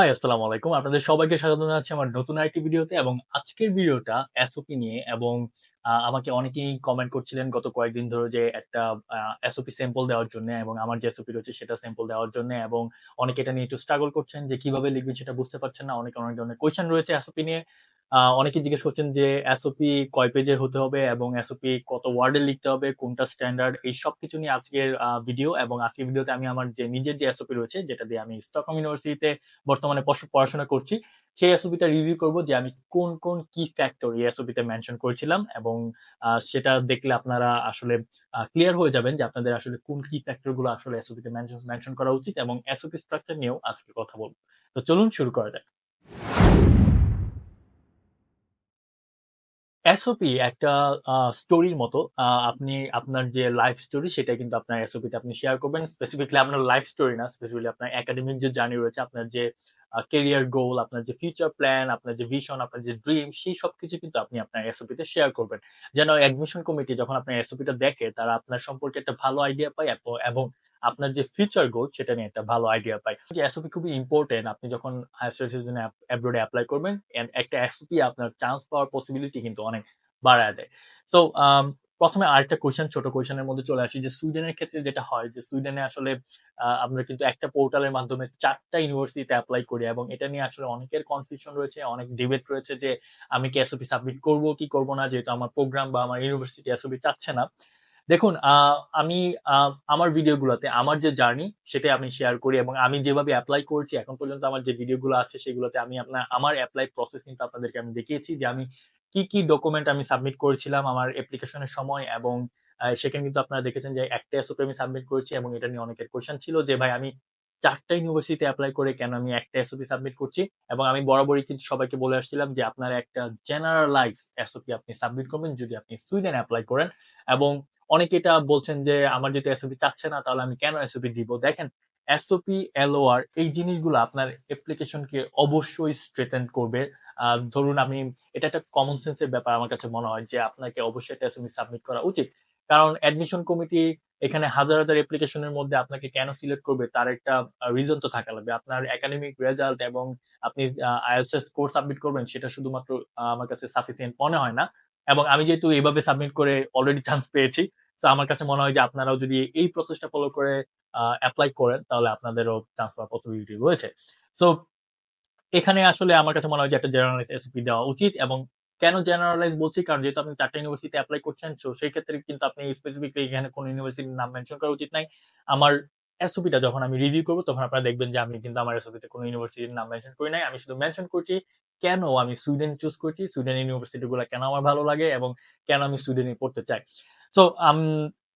High আসসালামু আলাইকুম। আপনাদের সবাইকে স্বাগত জানাচ্ছি আমার নতুন আরেকটি ভিডিওতে এবং আজকের ভিডিওটা এসওপি নিয়ে এবং আমাকে অনেকেই কমেন্ট করছিলেন গত কয়েকদিন ধরে যে একটা এসওপি স্যাম্পল দেওয়ার জন্য এবং আমার যে এসওপি রয়েছে সেটা স্যাম্পল দেওয়ার জন্য এবং অনেকে এটা নিয়ে একটু স্ট্রাগল করছেন যে কীভাবে লিখবেন সেটা বুঝতে পারছেন না। অনেক অনেক ধরনের কোয়েশ্চেন রয়েছে এসওপি নিয়ে। অনেকে জিজ্ঞেস করছেন যে এসওপি কয় পেজের হতে হবে এবং এসওপি কত ওয়ার্ডে লিখতে হবে, কোনটা স্ট্যান্ডার্ড এই সব কিছু নিয়ে আজকের ভিডিও এবং আজকের ভিডিওতে আমি আমার যে, নিজের যে এসওপি রয়েছে, যেটা দিয়ে আমি স্টকহোম ইউনিভার্সিটিতে বর্তমানে পড়াশোনা করছি সেই এসওপিটা রিভিউ করব যে আমি কোন কোন কি ফ্যাক্টর এই এসওপিতে মেনশন করেছিলাম এবং সেটা দেখলে আপনারা আসলে ক্লিয়ার হয়ে যাবেন যে আপনাদের আসলে কোন কি ফ্যাক্টরগুলো আসলে এসওপিতে মেনশন মেনশন করা উচিত এবং এসওপি স্ট্রাকচার নিয়েও আজকে কথা বলব। তো চলুন শুরু করা যাক। এসওপি একটা স্টোরির মতো আপনি আপনার যে লাইফ স্টোরি সেটা কিন্তু আপনার এসওপি তে আপনি শেয়ার করবেন। স্পেসিফিকলি আপনার লাইফ স্টোরি না স্পেসিফিকলি আপনার একাডেমিক যে জার্নি রয়েছে, আপনার যে কেরিয়ার গোল আপনার যে ফিউচার প্ল্যান আপনার যে ভিশন আপনার যে ড্রিম সেই সব কিছু কিন্তু আপনি আপনার এসওপি তে শেয়ার করবেন। যেন অ্যাডমিশন কমিটি যখন আপনার এসওপি টা দেখে, তারা আপনার সম্পর্কে একটা ভালো আইডিয়া পায় এবং আপনার যে ফিউচার গোল সেটা নিয়ে একটা ভালো আইডিয়া পাই। যে এসওপি খুবই ইম্পর্টেন্ট আপনি যখন হায়ার জন্য অ্যাব্রোডে অ্যাপ্লাই করবেন একটা এসওপি আপনার চান্স পাওয়ার পসিবিলিটি কিন্তু অনেক বাড়ায় দেয়। সো প্রথমে আরেকটা কোয়েশ্চেন ছোট কোয়েশ্চেনের মধ্যে চলে আসি, যে সুইডেনের ক্ষেত্রে যেটা হয়, যে সুইডেনে আসলে আমরা কিন্তু একটা পোর্টালের মাধ্যমে চারটা ইউনিভার্সিটিতে অ্যাপ্লাই করি, এবং এটা নিয়ে আসলে অনেকের কনফিউশন রয়েছে, অনেক ডিবেট রয়েছে, যে আমি কি এসওপি সাবমিট করব, কি করব না, যেহেতু আমার প্রোগ্রাম বা আমার ইউনিভার্সিটি এসওপি চাচ্ছে না। দেখুন আমি আমার ভিডিওগুলোতে আমার যে জার্নি সেটাই আমি শেয়ার করি এবং আমি যেভাবে অ্যাপ্লাই করছি, এখন পর্যন্ত আমার যে ভিডিওগুলো আছে সেগুলোতে আমি আপনার আমার অ্যাপ্লাই প্রসেস কিন্তু আপনাদেরকে আমি দেখিয়েছি যে আমি কি কি ডকুমেন্ট আমি সাবমিট করেছিলাম আমার অ্যাপ্লিকেশনের সময় এবং সেখানে কিন্তু আপনারা দেখেছেন যে একটা এসওপি আমি সাবমিট করেছি এবং এটা নিয়ে অনেকের কোয়েশ্চেন ছিল যে, ভাই, আমি চারটা ইউনিভার্সিটিতে অ্যাপ্লাই করে কেন আমি একটা এসওপি সাবমিট করছি? এবং আমি বরাবরই কিন্তু সবাইকে বলে আসছিলাম যে, আপনার একটা জেনারেলাইজ এসওপি আপনি সাবমিট করবেন যদি আপনি সুইডেন অ্যাপ্লাই করেন এবং অনেকে এটা বলছেন যে, আমার যেহেতু এসওপি চাচ্ছে না, তাহলে আমি কেন এসওপি দিব? দেখেন এসওপি এলওআর এই জিনিসগুলো আপনার অ্যাপ্লিকেশনকে অবশ্যই স্ট্রেটেন করবে। ধরুন আমি, এটা একটা কমন সেন্সের ব্যাপার আমার কাছে মনে হয় যে, আপনাকে অবশ্যই একটা এসওপি সাবমিট করা উচিত। কারণ অ্যাডমিশন কমিটি এখানে হাজার হাজার অ্যাপ্লিকেশনের মধ্যে আপনাকে কেন সিলেক্ট করবে, তার একটা রিজন তো থাকা লাগবে। আপনার একাডেমিক রেজাল্ট এবং আপনি আইএলটিএস কোর্স সাবমিট করবেন, সেটা শুধুমাত্র আমার কাছে সাফিসিয়েন্ট মনে হয় না। এবং আমি যেহেতু এইভাবে সাবমিট করে অলরেডি চান্স পেয়েছি তো আমার কাছে মনে হয় যে আপনারাও যদি এই প্রসেসটা ফলো করে অ্যাপ্লাই করেন, তাহলে আপনাদেরও চান্স পাওয়ার পসিবিলিটি রয়েছে। সো এখানে আসলে আমার কাছে মনে হয় যে একটা জেনারেলাইজ এসওপি দেওয়া উচিত এবং কেন জেনারেলাইজ বলছি? কারণ যেহেতু আপনি চারটা ইউনিভার্সিটি অ্যাপ্লাই করছেন তো সেই ক্ষেত্রে কিন্তু আপনি স্পেসিফিকলি এখানে কোন ইউনিভার্সিটির নাম মেনশন করা উচিত নাই। আমার এসওপিটা যখন আমি রিভিউ করব, তখন আপনারা দেখবেন যে আমি কিন্তু আমার এসওপিতে কোনো ইউনিভার্সিটির নাম মেনশন করি নাই। আমি শুধু মেনশন করছি, কেন আমি সুইডেন চুজ করছি? সুইডেন ইউনিভার্সিটি গুলো কেন আমার ভালো লাগে? এবং কেন আমি সুইডেনে পড়তে চাই? সো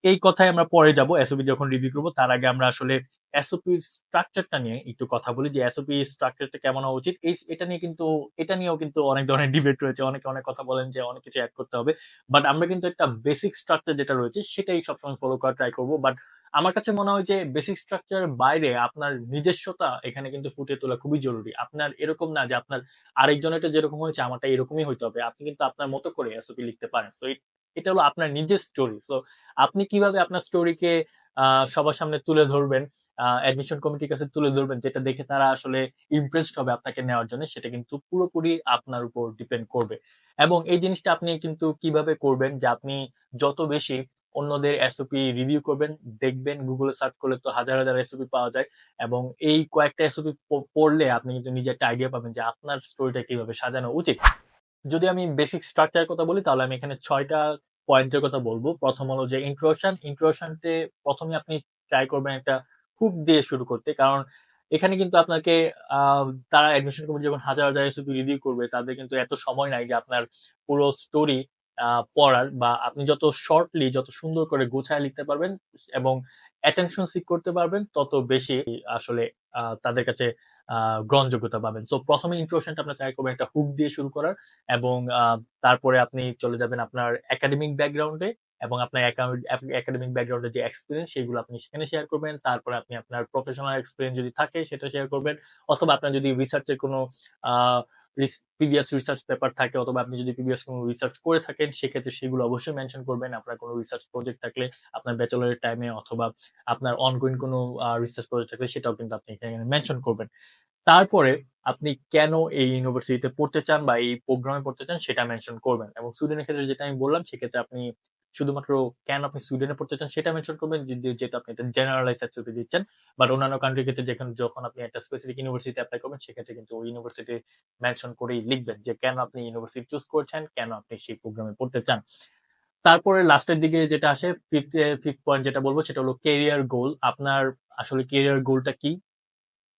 এই কথায় আমরা পরে যাব এসওপি যখন রিভিউ করব, তার আগে আমরা আসলে এসওপির স্ট্রাকচারটা নিয়ে একটু কথা বলি যে এসওপি স্ট্রাকচারটা কেমন হওয়া উচিত। এই এটা নিয়ে কিন্তু, এটা নিয়েও কিন্তু অনেক ধরনের ডিবেট রয়েছে। অনেকে অনেক কথা বলেন যে অনেক কিছু অ্যাড করতে হবে। বাট আমরা কিন্তু একটা বেসিক স্ট্রাকচার যেটা রয়েছে, সেটাই সবসময় ফলো করা ট্রাই করব। বাট আমার কাছে মনে হয় যে বেসিক স্ট্রাকচার বাইরে আপনার নিজস্বতা এখানে কিন্তু ফুটে তোলা খুবই জরুরি। আপনার এরকম না যে আপনার আরেকজনেরটা যেরকম হয়েছে, আমারটা এরকমই হইতে হবে। আপনি কিন্তু আপনার মতো করে এসওপি লিখতে পারেন। সো এটা হলো আপনার নিজের স্টোরি সো আপনি কীভাবে আপনার স্টোরিকে সবার সামনে তুলে ধরবেন অ্যাডমিশন কমিটির কাছে তুলে ধরবেন, যেটা দেখে তারা আসলে ইমপ্রেসড হবে আপনাকে নেওয়ার জন্য, সেটা কিন্তু পুরোপুরি আপনার উপর ডিপেন্ড করবে। এবং এই জিনিসটা আপনি কিন্তু কীভাবে করবেন, যে আপনি যত বেশি অন্যদের এসওপি রিভিউ করবেন, দেখবেন গুগলে সার্চ করলে তো হাজার হাজার এসওপি পাওয়া যায়, এবং এই কয়েকটা এসওপি পড়লে আপনি কিন্তু নিজে একটা আইডিয়া পাবেন যে আপনার স্টোরিটা কীভাবে সাজানো উচিত। যদি আমি বেসিক স্ট্রাকচারের কথা বলি, তাহলে আমি এখানে ছয়টা পয়েন্টের কথা বলব। প্রথম হলো যে ইন্ট্রোডাকশন ইন্ট্রোডাকশনতে প্রথমে আপনি ট্রাই করবেন একটা হুক দিয়ে শুরু করতে। কারণ এখানে কিন্তু আপনাকে তারা অ্যাডমিশন কমিটি যখন হাজার হাজার এসওপি রিভিউ করবে, তাদের কিন্তু এত সময় নাই যে আপনার পুরো স্টোরি পড়ার বা আপনি যত শর্টলি যত সুন্দর করে গোছায় লিখতে পারবেন এবং অ্যাটেনশন সিক করতে পারবেন তত বেশি আসলে আহ, তাদের কাছে আহ, গ্রহণযোগ্যতা পাবেন। সো প্রথমে ইন্ট্রোডাকশনটা আপনার ট্রাই করবেন একটা হুক দিয়ে শুরু করার এবং আহ, তারপরে আপনি চলে যাবেন আপনার একাডেমিক ব্যাকগ্রাউন্ডে এবং আপনার একাডেমিক ব্যাকগ্রাউন্ডে যে এক্সপিরিয়েন্স সেগুলো আপনি সেখানে শেয়ার করবেন। তারপরে আপনি আপনার প্রফেশনাল এক্সপিরিয়েন্স যদি থাকে সেটা শেয়ার করবেন। অথবা আপনার যদি রিসার্চের কোনো প্রিভিয়াস রিসার্চ পেপার থাকে অথবা আপনি যদি প্রিভিয়াস কোনো রিসার্চ করে থাকেন, সেক্ষেত্রে সেগুলো অবশ্যই মেনশন করবেন। আপনার কোনো রিসার্চ প্রজেক্ট থাকলে, আপনার ব্যাচেলরের টাইমে অথবা আপনার অনগোয়িং কোনো রিসার্চ প্রজেক্ট থাকলে সেটাও কিন্তু আপনি এখানে মেনশন করবেন। তারপরে আপনি কেন এই ইউনিভার্সিটিতে পড়তে চান বা এই প্রোগ্রামে পড়তে চান সেটা মেনশন করবেন এবং সুইডেনের ক্ষেত্রে যেটা আমি বললাম, সেক্ষেত্রে আপনি শুধুমাত্র কেন আপনি সুইডেনে পড়তে চান, সেটা মেনশন করবেন যেহেতু আপনি একটা জেনারেলাইজ অ্যাক্টিভিটি দিচ্ছেন বাট অন্যান্য কান্ট্রির ক্ষেত্রে যেখানে যখন আপনি একটা স্পেসিফিক ইউনিভার্সিটি অ্যাপ্লাই করবেন, সেক্ষেত্রে কিন্তু ওই ইউনিভার্সিটি মেনশন করেই লিখবেন যে কেন আপনি ইউনিভার্সিটি চুজ করছেন কেন আপনি সেই প্রোগ্রামে পড়তে চান। তারপরে লাস্টের দিকে যেটা আসে ফিফথ ফিফথ পয়েন্ট যেটা বলব, সেটা হলো কেরিয়ার গোল আপনার আসলে কেরিয়ার গোলটা কি?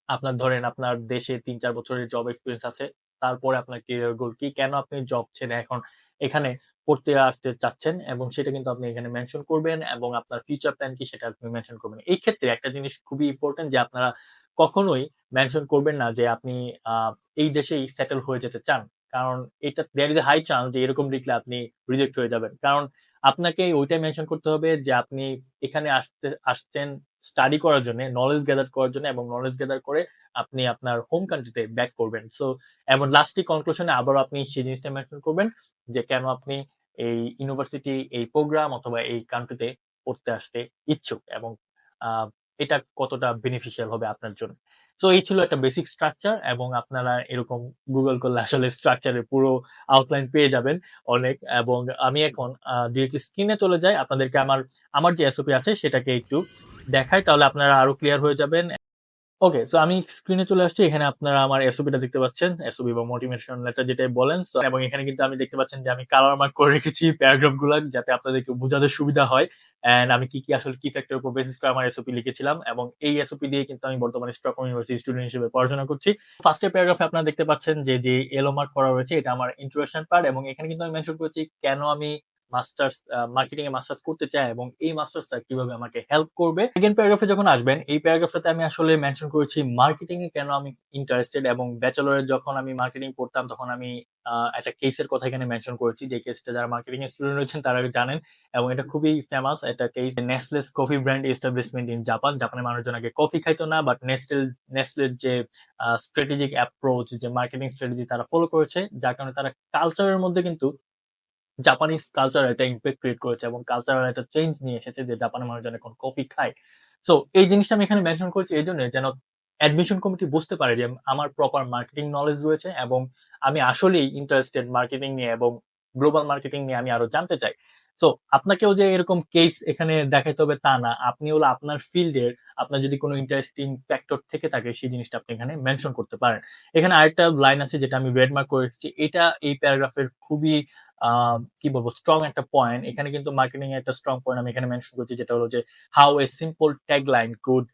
আপনার ধরেন আপনার দেশে তিন, চার বছরের জব এক্সপিরিয়েন্স আছে তারপরে আপনার কেরিয়ার গোল কি, কেন আপনি জব ছেড়ে এখন এখানে পড়তে আসতে চাচ্ছেন এবং সেটা কিন্তু আপনি এখানে মেনশন করবেন এবং আপনার ফিউচার প্ল্যান কি সেটা আপনি মেনশন করবেন। এই ক্ষেত্রে একটা জিনিস খুবই ইম্পর্টেন্ট যে আপনারা কখনোই মেনশন করবেন না যে আপনি এই দেশেই সেটেল হয়ে যেতে চান। কারণ এটা there is a high chance যে এরকম লিখলে আপনি রিজেক্ট হয়ে যাবেন। কারণ আপনাকে ওইটাই মেনশন করতে হবে যে আপনি এখানে আসতে, আসছেন স্টাডি করার জন্য নলেজ গ্যাদার করার জন্য এবং নলেজ গ্যাদার করে আপনি আপনার হোম কান্ট্রিতে ব্যাক করবেন। সো এবং লাস্টলি কনক্লুশনে আবারও আপনি সেই জিনিসটা মেনশন করবেন যে কেন আপনি এই ইউনিভার্সিটি এই প্রোগ্রাম অথবা এই কান্ট্রিতে পড়তে আসতে ইচ্ছুক এবং এটা কতটা বেনিফিশিয়াল হবে আপনার জন্য। সো এই ছিল একটা বেসিক স্ট্রাকচার এবং আপনারা এরকম গুগল করলে আসলে স্ট্রাকচারের পুরো আউটলাইন পেয়ে যাবেন অনেক এবং আমি এখন ডিরেক্টলি স্ক্রিনে চলে যাই। আপনাদেরকে আমার আমার যে এসওপি আছে সেটাকে একটু দেখাই, তাহলে আপনারা আরও ক্লিয়ার হয়ে যাবেন। ওকে সো আমি স্ক্রিনে চলে আসছি। এখানে আপনারা আমার এসওপিটা দেখতে পাচ্ছেন। এসওপি বা মোটিভেশন লেটার যেটাই বলেন। এবং এখানে কিন্তু আমি দেখতে পাচ্ছেন যে আমি কালার মার্ক করে রেখেছি প্যারাগ্রাফগুলো যাতে আপনাদেরকে বোঝাতে সুবিধা হয়। এন্ড আমি কি কি আসলে কি ফ্যাক্টর উপর বেসিস করে আমার এসওপি লিখেছিলাম। এবং এই এসওপি দিয়ে কিন্তু আমি বর্তমানে স্টক ইউনিভার্সিটি স্টুডেন্ট হিসেবে পড়াশোনা করছি। ফার্স্টের প্যারাগ্রাফে আপনারা দেখতে পাচ্ছেন যে যে এলো মার্ক করা রয়েছে, এটা আমার ইন্ট্রোডাকশন পার্ট এবং এখানে কিন্তু আমি মেনশন করেছি কেন আমি মাস্টার্স মার্কেটিং এ মাস্টার্স করতে চায় এবং এই মাস্টার্স কীভাবে আমাকে হেল্প করবে? সেকেন্ড প্যারাগ্রাফে যখন আসবেন, এই প্যারাগ্রাফটাতে আমি আসলে মেনশন করেছি মার্কেটিং এ কেন আমি ইন্টারেস্টেড এবং ব্যাচেলরে যখন আমি মার্কেটিং পড়তাম তখন আমি একটা কেসের কথা এখানে মেনশন করেছি। যে কেসটা যারা মার্কেটিং স্টুডেন্ট রয়েছেন, তারা জানেন এবং এটা খুবই ফেমাস একটা case Nestle's coffee brand establishment in Japan জাপানের মানুষজন আগে কফি খাইতো না বাট নেসটেল নেসলের যে স্ট্র্যাটেজিক অ্যাপ্রোচ যে মার্কেটিং স্ট্র্যাটেজি তারা ফলো করেছে, যার কারণে তারা কালচারের মধ্যে কিন্তু জাপানিজ কালচার একটা ইম্প্যাক্ট ক্রিয়েট করেছে এবং কালচারাল একটা চেঞ্জ নিয়ে এসেছে যে জাপানের মানুষজন এখন কফি খায়। সো এই জিনিসটা আমি এখানে মেনশন করছি এই জন্য যেন অ্যাডমিশন কমিটি বুঝতে পারে যে আমার প্রপার মার্কেটিং নলেজ রয়েছে এবং আমি আসলেই ইন্টারেস্টেড মার্কেটিং নিয়ে এবং গ্লোবাল মার্কেটিং নিয়ে আমি আরও জানতে চাই। সো আপনাকেও যে এরকম কেস এখানে দেখাইতে হবে তা না, আপনি হলো আপনার ফিল্ডের আপনার যদি কোনো ইন্টারেস্টিং ফ্যাক্টর থেকে থাকে সেই জিনিসটা আপনি এখানে মেনশন করতে পারেন। এখানে আরেকটা লাইন আছে যেটা আমি রেড মার্ক করে রেখেছি এটা এই প্যারাগ্রাফের খুবই কি বলব স্ট্রং একটা পয়েন্ট এখানে কিন্তু মার্কেটিং এর একটা স্ট্রং পয়েন্ট আমি এখানে মেনশন করছি, যেটা হলো যে how a simple tag line could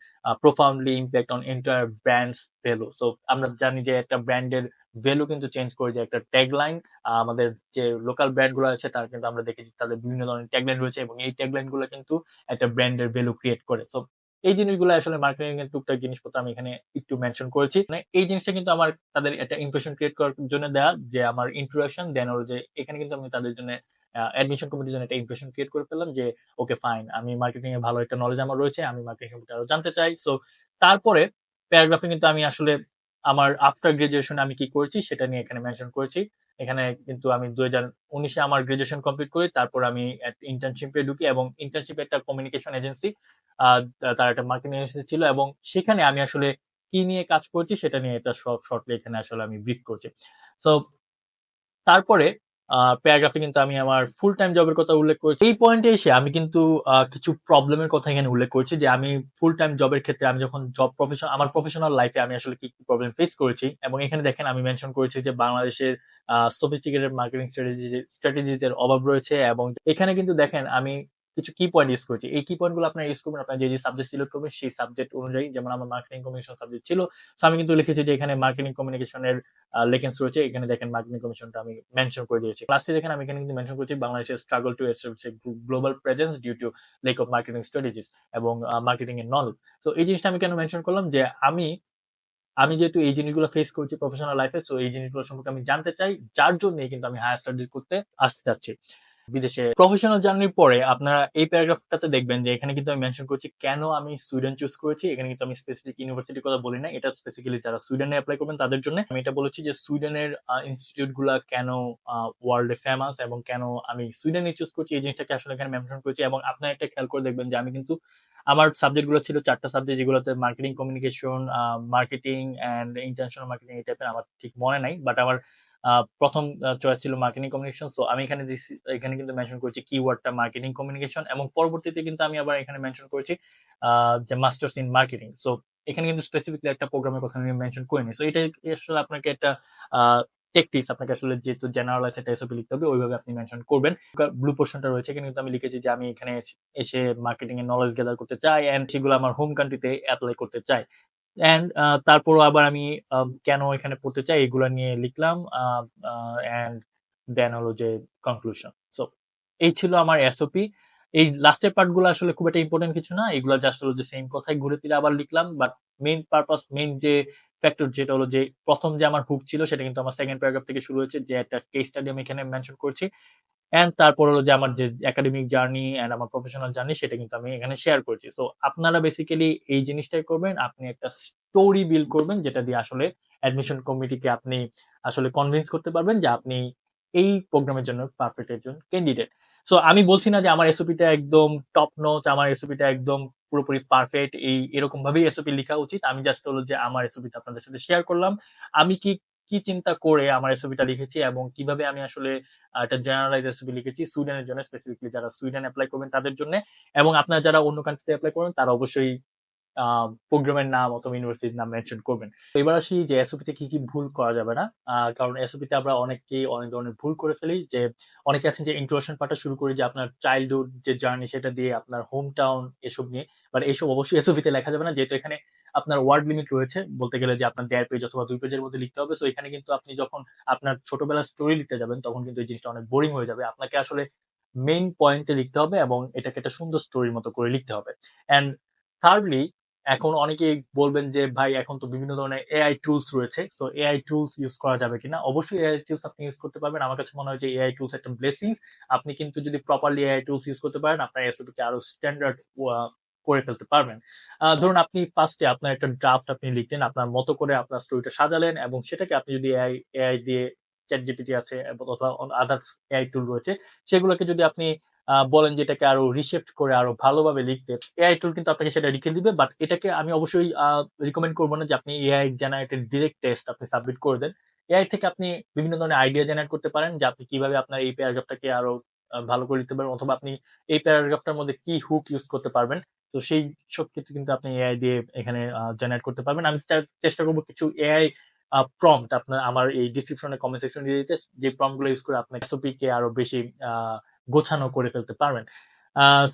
profoundly impact on entire brands value so আমরা জানি যে একটা ব্র্যান্ডের ভ্যালু কিন্তু চেঞ্জ করে যে একটা ট্যাগ লাইন আমাদের যে লোকাল ব্র্যান্ডগুলো আছে, তার কিন্তু আমরা দেখেছি, তাদের বিভিন্ন ধরনের ট্যাগ লাইন রয়েছে এবং এই ট্যাগ লাইনগুলো কিন্তু একটা ব্র্যান্ডের ভ্যালু ক্রিয়েট করে। সো এই জিনিসগুলো আসলে মার্কেটিং এর টুকটাক জিনিসপত্র আমি এখানে একটু মেনশন করেছি। মানে এই জিনিসটা কিন্তু আমার তাদের একটা ইমপ্রেশন ক্রিয়েট করার জন্য দেওয়া যে আমার ইন্ট্রোডাকশন দেন হলো যে এখানে কিন্তু আমি তাদের জন্য অ্যাডমিশন কমিটির জন্য একটা ইমপ্রেশন ক্রিয়েট করে ফেললাম যে ওকে ফাইন আমি মার্কেটিং এ ভালো একটা নলেজ আমার রয়েছে, আমি মার্কেটিং সম্পর্কে আরও জানতে চাই। সো তারপরে প্যারাগ্রাফে কিন্তু আমি আসলে আমার আফটার গ্রাজুয়েশন আমি কি করেছি, সেটা নিয়ে এখানে মেনশন করেছি। এখানে কিন্তু আমি দুই হাজার উনিশে আমার গ্রাজুয়েশন কমপ্লিট করি, তারপর আমি ইন্টার্নশিপে ঢুকি এবং ইন্টার্নশিপে একটা কমিউনিকেশন এজেন্সি তার একটা মার্কেটিং এজেন্সি ছিল এবং সেখানে আমি আসলে কি নিয়ে কাজ করছি সেটা নিয়ে এটা সব শর্টলি এখানে আসলে আমি ব্রিফ করছি। সো তারপরে প্যারাগ্রাফে কিন্তু আমি আমার ফুল টাইম জবের কথা উল্লেখ করেছি। এই পয়েন্টে এসে আমি কিন্তু কিছু প্রবলেমের কথা এখানে উল্লেখ করছি যে আমি ফুল টাইম জবের ক্ষেত্রে আমি যখন জব প্রফেশন আমার প্রফেশনাল লাইফে আমি আসলে কি কি প্রবলেম ফেস করেছি এবং এখানে দেখেন আমি মেনশন করেছি যে বাংলাদেশের সফিস্টিকেটেড মার্কেটিং স্ট্র্যাটেজি স্ট্র্যাটেজিজের অভাব রয়েছে এবং এখানে কিন্তু দেখেন আমি কিছু কি পয়েন্ট ইউজ করেছি। এই কি পয়েন্টগুলো আপনার ইউজ করবেন, আপনার যে যে সাবজেক্ট সিলেক্ট করবেন, সেই সাবজেক্ট অনুযায়ী যেমন আমার মার্কেটিং কমিউনিকেশন সাবজেক্ট ছিল তো আমি কিন্তু লিখেছি যে এখানে মার্কেটিং কমিউনিকেশনের লেকেন্স রয়েছে, এখানে দেখেন মার্কেটিং কমিশনটা আমি মেনশন করে দিয়েছি। ক্লাসে দেখেন আমি এখানে কিন্তু মেনশন করছি বাংলাদেশের struggle to establish global presence due to lack of marketing strategies এবং মার্কেটিং এর নলেজ তো এই জিনিসটা আমি কেন মেনশন করলাম যে আমি আমি যেহেতু এই জিনিসগুলো ফেস করছি প্রফেশনাল লাইফে সো এই জিনিসগুলো সম্পর্কে আমি জানতে চাই, যার জন্যই কিন্তু আমি হায়ার স্টাডি করতে আসতে চাচ্ছি। বিদেশে প্রফেশনাল জার্নির পরে আপনারা এই প্যারাগ্রাফটাতে দেখবেন যে এখানে কিন্তু আমি মেনশন করছি কেন আমি সুইডেন চুজ করেছি, এখানে কিন্তু আমি স্পেসিফিক ইউনিভার্সিটির কথা বলি না এটা স্পেসিক্যালি যারা সুইডেনে অ্যাপ্লাই করবেন তাদের জন্য। আমি এটা বলেছি যে সুইডেনের ইনস্টিটিউটগুলা কেন ওয়ার্ল্ডে ফেমাস এবং কেন আমি সুইডেনে চুজ করছি, এই জিনিসটাকে আসলে এখানে মেনশন করেছি এবং আপনার একটা খেয়াল করে দেখবেন যে আমি কিন্তু আমার সাবজেক্টগুলো ছিল চারটা সাবজেক্ট যেগুলোতে marketing communication marketing and international marketing এই টাইপের আমার ঠিক মনে নাই বাট আমার প্রথম চয়েস ছিল মার্কেটিং কমিউনিকেশন সো আমি এখানে দিছি- এখানে কিন্তু মেনশন করেছি কিওয়ার্ডটা মার্কেটিং কমিউনিকেশন এবং পরবর্তীতে কিন্তু আমি আবার এখানে মেনশন করেছি যে মাস্টার্স ইন মার্কেটিং সো এখানে কিন্তু স্পেসিফিকলি একটা প্রোগ্রামের কথা আমি মেনশন করিনি সো এটা আসলে আপনাকে একটা টেকটিস আপনাকে আসলে যেহেতু জেনারেল আছে একটা এসওপি লিখতে হবে, ওইভাবে আপনি মেনশন করবেন। ব্লু পোর্শনটা রয়েছে কিন্তু আমি লিখেছি যে আমি এখানে এসে মার্কেটিং এর নলেজ গ্যাদার করতে চাই এন্ড সেগুলো আমার হোম কান্ট্রিতে অ্যাপ্লাই করতে চাই। অ্যান্ড তারপরও আবার আমি কেন এখানে পড়তে চাই এগুলো নিয়ে লিখলাম অ্যান্ড দেন হলো যে কনক্লুশন সো এই ছিল আমার এসওপি এই লাস্টের পার্টগুলো আসলে খুব একটা ইম্পর্টেন্ট কিছু না। এগুলো জাস্ট হলো যে সেম কথাই ঘুরে ফিরে আবার লিখলাম বাট মেইন পারপাস মেইন যে ফ্যাক্টর যেটা হলো যে প্রথম যে আমার হুক ছিল সেটা কিন্তু আমার সেকেন্ড প্যারাগ্রাফ থেকে শুরু হয়েছে, যে একটা কেস স্টাডি আমি এখানে মেনশন করছি। অ্যান্ড তারপর হলো যে আমার যে একাডেমিক জার্নি অ্যান্ড আমার প্রফেশনাল জার্নি সেটা কিন্তু আমি এখানে শেয়ার করছি। সো আপনারা বেসিক্যালি এই জিনিসটাই করবেন, আপনি একটা স্টোরি বিল্ড করবেন যেটা দিয়ে আসলে অ্যাডমিশন কমিটিকে আপনি আসলে কনভিন্স করতে পারবেন যে আপনি এই প্রোগ্রামের জন্য পারফেক্ট একজন ক্যান্ডিডেট সো আমি বলছি না যে আমার এসওপিটা একদম টপ নোচ আমার এসওপিটা একদম পুরোপুরি পারফেক্ট এই এরকম ভাবেই এসওপি লেখা উচিত। আমি জাস্ট হলো যে আমার এসওপিটা আপনাদের সাথে শেয়ার করলাম। আমি কি কি চিন্তা করে আমার এসওপিটা লিখেছি এবং কীভাবে আমি আসলে একটা জেনারেলাইজ রেসিপি লিখেছি সুইডেনের জন্য স্পেসিফিকলি যারা সুইডেন অ্যাপ্লাই করবেন তাদের জন্য এবং আপনারা যারা অন্য কান্ট্রিতে অ্যাপ্লাই করবেন তারা অবশ্যই প্রোগ্রামের নাম অথবা ইউনিভার্সিটির নাম মেনশন করবেন। তো এবার আসি যে এসওপিতে কি কি ভুল করা যাবে না। কারণ এসওপিতে আমরা অনেকেই অনেক ধরনের ভুল করে ফেলি। যে অনেকে আছেন যে ইন্ট্রোডাকশন পার্টটা শুরু করি যে আপনার চাইল্ডহুড যে জার্নি সেটা দিয়ে আপনার হোম টাউন এসব নিয়ে। বাট এইসব অবশ্যই এসওপিতে লেখা যাবে না। যেহেতু এখানে আপনার ওয়ার্ড লিমিট রয়েছে, বলতে গেলে যে আপনার দেড় পেজ অথবা দুই পেজের মধ্যে লিখতে হবে। সো এখানে কিন্তু আপনি যখন আপনার ছোটবেলার স্টোরি লিখতে যাবেন, তখন কিন্তু এই জিনিসটা অনেক বোরিং হয়ে যাবে। আপনাকে আসলে মেইন পয়েন্টে লিখতে হবে এবং এটাকে একটা সুন্দর স্টোরির মতো করে লিখতে হবে। অ্যান্ড থার্ডলি এখন অনেকেই বলবেন যে, ভাই, এখন তো বিভিন্ন ধরনের এআই টুলস রয়েছে সো এআই টুলস ইউজ করা যাবে কিনা? অবশ্যই এআই টুলস আপনি ইউজ করতে পারবেন। আমার কাছে মনে হয় যে এআই টুলস একটা ব্লেসিংস আপনি কিন্তু যদি প্রপারলি এআই টুলস ইউজ করতে পারেন, আপনার এসওপি কে আরও স্ট্যান্ডার্ড করে ফেলতে পারবেন। ধরুন আপনি ফার্স্টে আপনার একটা ড্রাফট আপনি লিখলেন, আপনার মতো করে আপনার স্টোরিটা সাজালেন এবং সেটাকে আপনি যদি এআই এআই দিয়ে চ্যাট জিপিটি আছে, অথবা আদার্স এআই টুল রয়েছে, সেগুলোকে যদি আপনি বলেন যে এটাকে আরও রিসেপ্ট করে আরও ভালোভাবে লিখতে এআই টুল কিন্তু আপনাকে সেটা লিখে দিবে বাট এটাকে আমি অবশ্যই রিকমেন্ড করব না যে আপনি এআই জেনারেটেড ডিরেক্ট টেস্ট আপনি সাবমিট করে দেন। এআই থেকে আপনি বিভিন্ন ধরনের আইডিয়া জেনারেট করতে পারেন যে আপনি কীভাবে আপনার এই প্যারাগ্রাফটাকে আরও ভালো করে লিখতে পারবেন অথবা আপনি এই প্যারাগ্রাফটার মধ্যে কি হুক ইউজ করতে পারবেন। তো সেই সব কিছু কিন্তু আপনি এআই দিয়ে এখানে জেনারেট করতে পারবেন। আমি চেষ্টা করব কিছু এআই প্রম্পট আপনার আমার এই ডিসক্রিপশনে কমেন্ট সেকশন দিয়ে দিতে, যে প্রম্পটগুলো ইউজ করে আপনার এসওপি কে আরও বেশি গোছানো করে ফেলতে পারবেন।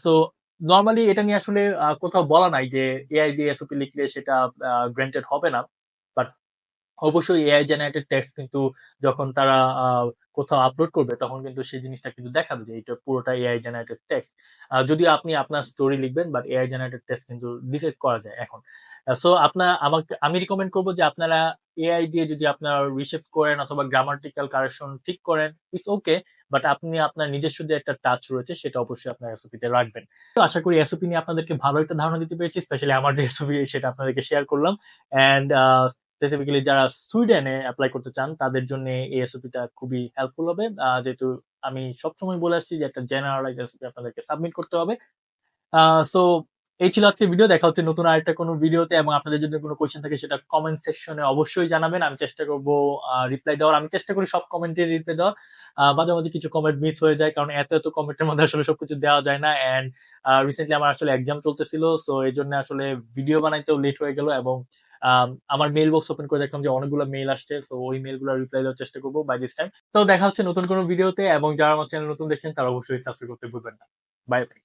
সো নর্মালি এটা নিয়ে আসলে কোথাও বলা নাই যে এআই দিয়ে এসওপি লিখলে সেটা গ্রান্টেড হবে না বাট অবশ্যই এআই জেনারেটেড টেক্সট কিন্তু যখন তারা কোথাও আপলোড করবে, তখন কিন্তু সেই জিনিসটা কিন্তু দেখাবে যে এটা পুরোটা এআই জেনারেটেড টেক্সট যদি আপনি আপনার স্টোরি লিখবেন বাট এআই জেনারেটেড টেক্সট কিন্তু ডিটেক্ট করা যায় এখন। সো আপনার আমাকে, আমি রিকমেন্ড করব যে আপনারা এআই দিয়ে যদি আপনার রিসেপ্ট করেন অথবা গ্রামাটিক্যাল কারেকশন ঠিক করেন ইটস ওকে বাট আপনি আপনার নিজস্ব যে একটা টাচ রয়েছে সেটা অবশ্যই আপনার এসওপি তে রাখবেন। তো আশা করি এসওপি নিয়ে আপনাদেরকে ভালো একটা ধারণা দিতে পেরেছি স্পেশালি আমার যে এসওপি সেটা আপনাদেরকে শেয়ার করলাম। অ্যান্ড স্পেসিফিক্যালি যারা সুইডেনে অ্যাপ্লাই করতে চান, তাদের জন্য এই এসওপিটা খুবই হেল্পফুল হবে। যেহেতু আমি সবসময় বলে আসছি যে একটা জেনারেলাইজ এসওপি আপনাদেরকে সাবমিট করতে হবে। সো এই ছিল আজকে ভিডিও দেখা হচ্ছে নতুন আরেকটা কোনো ভিডিওতে এবং আপনাদের যদি কোনো কোয়েশ্চেন থাকে সেটা কমেন্ট সেকশনে অবশ্যই জানাবেন। আমি চেষ্টা করব রিপ্লাই দেওয়ার। আমি চেষ্টা করি সব কমেন্টের রিপ্লাই দেওয়ার। মাঝে মাঝে কিছু কমেন্ট মিস হয়ে যায় কারণ এত এত কমেন্টের মধ্যে আসলে সবকিছু দেওয়া যায় না। অ্যান্ড রিসেন্টলি আমার আসলে এক্সাম চলতেছিল সো এই জন্য আসলে ভিডিও বানাইতেও লেট হয়ে গেল এবং আম, আমার মেল বক্স ওপেন করে দেখলাম যে অনেকগুলো মেল আসছে সো ওই মেলগুলো রিপ্লাই দেওয়ার চেষ্টা করব বাই দিস টাইম তো দেখা হচ্ছে নতুন কোনো ভিডিওতে এবং যারা আমার চ্যানেল নতুন দেখছেন তারা অবশ্যই সাবস্ক্রাইব করতে ভুলবেন না। Bye bye